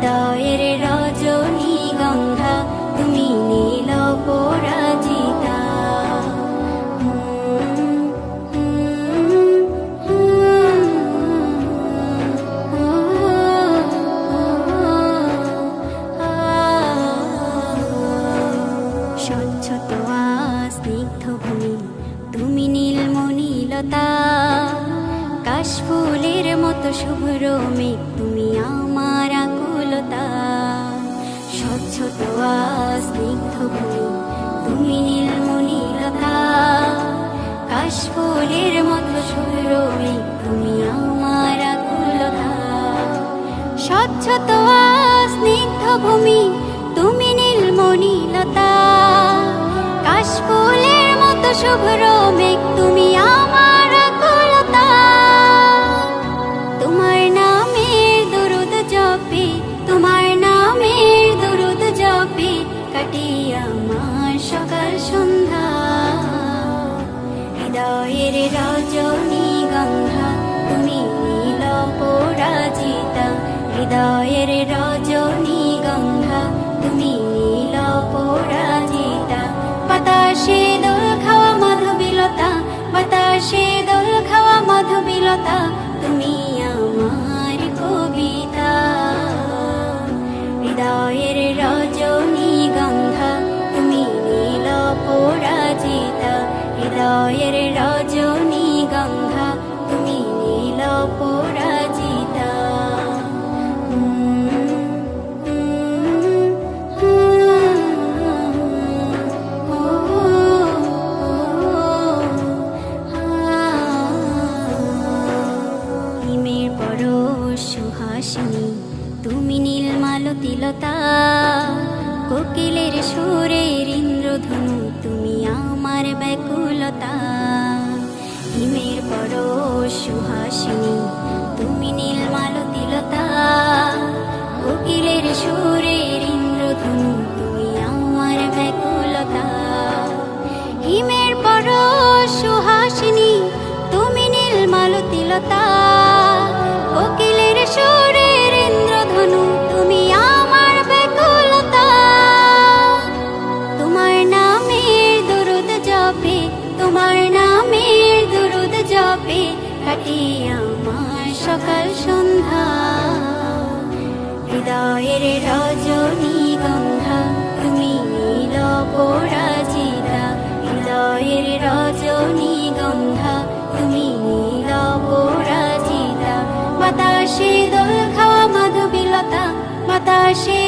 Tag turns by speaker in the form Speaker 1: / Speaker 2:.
Speaker 1: হৃদয়ের রজনী গন্ধা, তুমি নীল পরাজিতা। স্বচ্ছ তোয়া স্নিগ্ধ ভূমি, তুমি নীলমণিলতা। কাশফুলের মতো শুভ্র মেঘ, তুমি আমার তোয়া স্নিগ্ধ ভূমি তুমি নীলমণিলতা কাশফুলের মতো মেঘ তুমি আমার আকুলতা। স্বচ্ছ তোয়া স্নিগ্ধ ভূমি জপে কাটি আমার সকাল সন্ধ্যা। হৃদয়ের রজনী গন্ধা তুমি নীল পোড়া জিতা হৃদয়ের রজনী হিমের পরশ সুহাসিনী, তুমি নীলমালতিলতা কোকিলের সুরের ইন্দ্রধনু, তুমি আমার ব্যাকুলতা। হিমের পরশ সুহাসিনী, তুমি নীলমালতিলতা কোকিলের সুরের ইন্দ্রধনু, তুমি আমার ব্যাকুলতা। হিমের পরশ সুহাসিনী, তুমি নীলমালতিলতা কোকিলের কাটি আমার সকাল সন্ধ্যা। হৃদয়ের রজনী গন্ধা, তুমি নীল পরাজিতা হৃদয়ের রজনী গন্ধা, তুমি নীল পরাজিতা বাতাসে দোল খাওয়া মাধবীলতা, বাতাসে